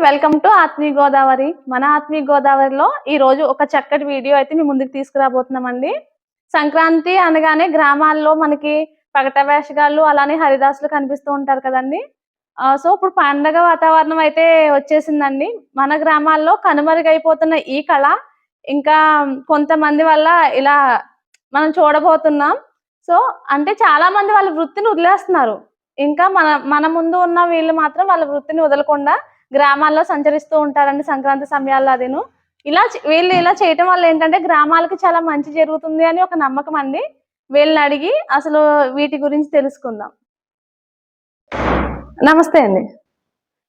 Welcome to ఆత్మీయ గోదావరి మన ఆత్మీయ గోదావరిలో ఈ రోజు ఒక చక్కటి వీడియో అయితే మీ ముందుకు తీసుకురాబోతున్నామండి. సంక్రాంతి అనగానే గ్రామాల్లో మనకి పగట వేషగాళ్ళు అలానే హరిదాసులు కనిపిస్తూ ఉంటారు కదండి. సో ఇప్పుడు పండగ వాతావరణం అయితే వచ్చేసిందండి. మన గ్రామాల్లో కనుమరుగైపోతున్న ఈ కళ ఇంకా కొంతమంది వల్ల ఇలా మనం చూడబోతున్నాం. సో అంటే చాలా మంది వాళ్ళ వృత్తిని వదిలేస్తున్నారు. ఇంకా మన మన ముందు ఉన్న వీళ్ళు మాత్రం వాళ్ళ వృత్తిని వదలకుండా గ్రామాల్లో సంచరిస్తూ ఉంటారండి సంక్రాంతి సమయాల్లో అదేను. ఇలా వీళ్ళు ఇలా చేయటం వల్ల ఏంటంటే గ్రామాలకు చాలా మంచి జరుగుతుంది అని ఒక నమ్మకం అండి. వీళ్ళని అడిగి అసలు వీటి గురించి తెలుసుకుందాం. నమస్తే అండి.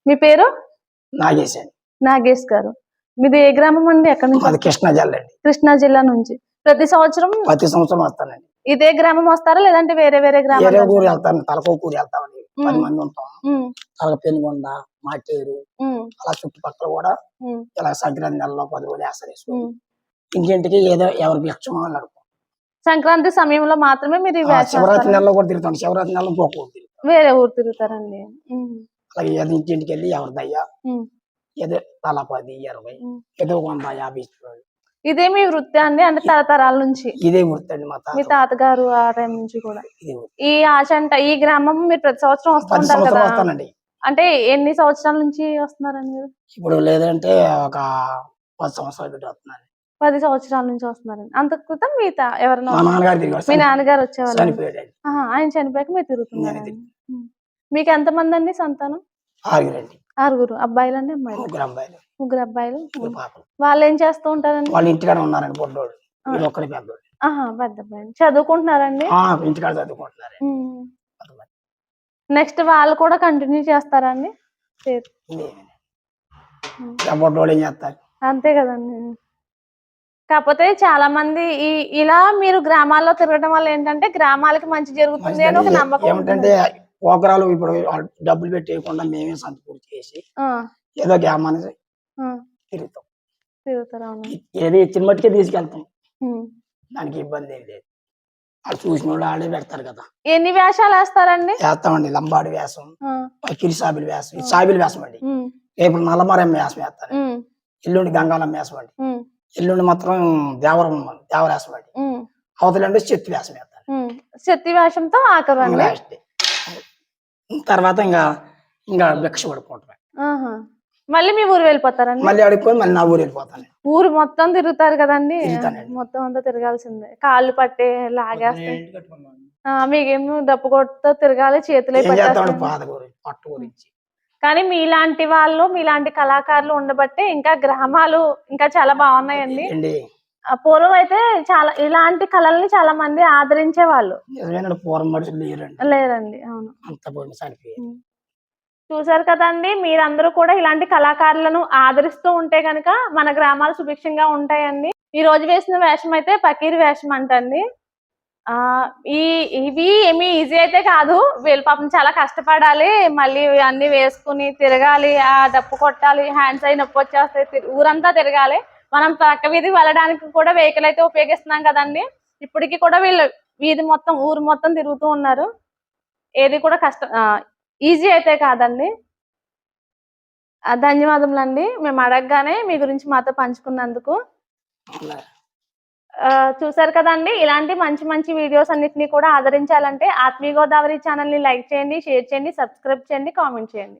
మీ పేరు? నాగేశాను నాగేష్ గారు. మీది ఏ గ్రామం అండి? ఎక్కడి నుంచి కృష్ణా జిల్లా అండి. కృష్ణా జిల్లా నుంచి. ప్రతి సంవత్సరం ప్రతి సంవత్సరం వస్తానండి. ఇదే గ్రామం వస్తారా లేదంటే వేరే వేరే ఊరు వెళ్తాను. పది. మంది ఉంటాం తలక పెనుగొండ మాటేరు అలా చుట్టుపక్కల కూడా ఇలా సంక్రాంతి నెలలో పది రోజులు వేస్తారు. ఇంటింటికి ఏదో ఎవరి భిక్షం అని అడుగుతాం సంక్రాంతి సమయంలో మాత్రమే మీరు శివరాత్రి? నెలలో కూడా తిరుగుతాం శివరాత్రి నెలలో ఇంకొక ఊరు వేరే ఊరు తిరుగుతారండి అలాగే ఏదో ఇంటింటికి వెళ్ళి ఎవరి దయ్యా ఉమ్, ఏదో తల పది ఇరవై. ఏదో వంద యాభై. ఇదే మీ వృత్తి అండి అంటే తరతరాల నుంచి? ఇదే వృత్తి అండి మా మీ తాత తాతగారు ఆ టైం నుంచి కూడా. ఈ ఆచంట ఈ గ్రామం మీరు ప్రతి సంవత్సరం వస్తూ పది ఉంటారు సంవత్సరం కదా? వస్తానండి. అంటే ఎన్ని సంవత్సరాల నుంచి వస్తున్నారండి మీరు? ఇప్పుడు లేదంటే ఒక పది సంవత్సరాలు పెట్టి వస్తున్నాను పది సంవత్సరాల నుంచి వస్తున్నారండి. అంత క్రితం మీ తా- ఎవరైనా మా నాన్నగారు మీ వచ్చేవాళ్ళు ఆయన చనిపోయాక మీరు తిరుగుతున్నారు నేను మీకు ఎంతమంది అండి సంతానం? ఆరుగురండి. ఆరుగురు అబ్బాయిలు అండి అమ్మాయిలు. ముగ్గురు అబ్బాయిలు ముగ్గురు అబ్బాయిలు. ముగ్గురు పాపలు. వాళ్ళు ఏం చేస్తూ ఉంటారండి? వాళ్ళు ఇంటికాడ ఉన్నారండి పొడ్డోళ్ళు వీళ్ళు ఒక్కడే పెద్దోళ్ళు. ఆహా పెద్ద అబ్బాయిలు చదువుకుంటున్నారండి? ఆ, ఇంటికాడ చదువుకుంటున్నారు నెక్స్ట్ వాళ్ళు కూడా కంటిన్యూ చేస్తారండి. పొడ్డోళ్ళు ఏం చేస్తారు? అంతే కదండి. కాకపోతే చాలా మంది ఈ ఇలా మీరు గ్రామాల్లో తిరగడం వల్ల ఏంటంటే గ్రామాలకి మంచి జరుగుతుంది అని ఒక. నమ్మకం ఏమిటంటే ఓకరాలు ఇప్పుడు డబ్బులు పెట్టేయకుండా మేమే సంత పూర్తి చేసి ఆ, ఏదో తిరుగుతాం. తిరుగుతారు అవును. ఏది ఇచ్చిన మట్టుకే తీసుకెళ్తాం. దానికి ఇబ్బంది ఏం లేదు. వాళ్ళు చూసిన వాళ్ళు ఆడే పెడతారు కదా. ఎన్ని వేషాలు వేస్తారండి? వేస్తామండి. లంబాడి వేసం ఆ, కిరి సాబిలి వేసం సాబిలి వేసం అండి. రేపు నల్లమరం వేసం వేస్తారు. ఎల్లుండి గంగాలం వేసం అండి. ఎల్లుండి మాత్రం దేవరం దేవరేసం అండి. ఉమ్, అవతలంటే చెట్టు వేసం వేస్తారు. శక్తి వేషంతో ఆకరండి. తర్వాత ఇంకా ఇంకా భిక్ష పడుకుంటాం ఆహా. మళ్ళీ మీ ఊరు వెళ్ళిపోతారండి? మళ్ళీ అడుక్కొని మళ్ళీ నా ఊరు వెళ్ళిపోతాను. ఊరు మొత్తం తిరుగుతారు కదండి. తిరుగుతానండి. మొత్తం అంతా తిరగాల్సిందే. కాళ్ళు పట్టే లాగేస్తాయి ఆ, మీకేమో డప్పు కొడుతూ తిరగాలి చేతులే ఏం చేస్తామండి? పట్టేస్తాయి బాధ గురించి పట్టు గురించి. కానీ మీలాంటి వాళ్ళు మీలాంటి కళాకారులు ఉండబట్టే ఇంకా గ్రామాలు ఇంకా చాలా బాగున్నాయండి. ఏంటి? ఆ, పూర్వం అయితే చాలా ఇలాంటి కళల్ని చాలా మంది ఆదరించే వాళ్ళు నిజమైన పూర్వం మనుషులు లేరండి. లేరండి అవును. అంత చూసారు కదండి. మీరందరూ కూడా ఇలాంటి కళాకారులను ఆదరిస్తూ ఉంటే గనక మన గ్రామాలు సుభిక్షంగా ఉంటాయండి. ఈ రోజు వేసిన వేషం అయితే పకీర్ వేషం అంటండి. ఆ ఈ ఇవి ఏమి ఈజీ అయితే కాదు. వీళ్ళు పాపం చాలా కష్టపడాలి. మళ్ళీ అన్ని వేసుకుని తిరగాలి. ఆ డప్పు కొట్టాలి. హ్యాండ్స్ అయి నొప్పి వచ్చేస్తాయి. ఊరంతా తిరగాలి. మనం పక్క వీధి వెళ్ళడానికి కూడా వెహికల్ అయితే ఉపయోగిస్తున్నాం కదండి. ఇప్పటికి కూడా వీళ్ళు వీధి మొత్తం ఊరు మొత్తం తిరుగుతూ ఉన్నారు. ఏది కూడా కష్టం ఈజీ అయితే కాదండి. ధన్యవాదములండి. మేము అడగగానే మీ గురించి మాతో పంచుకున్నందుకు. చూసారు కదండి ఇలాంటి మంచి మంచి వీడియోస్ అన్నిటిని కూడా ఆదరించాలంటే ఆత్మీయ గోదావరి ఛానల్ని లైక్ చేయండి షేర్ చేయండి సబ్స్క్రైబ్ చేయండి కామెంట్ చేయండి.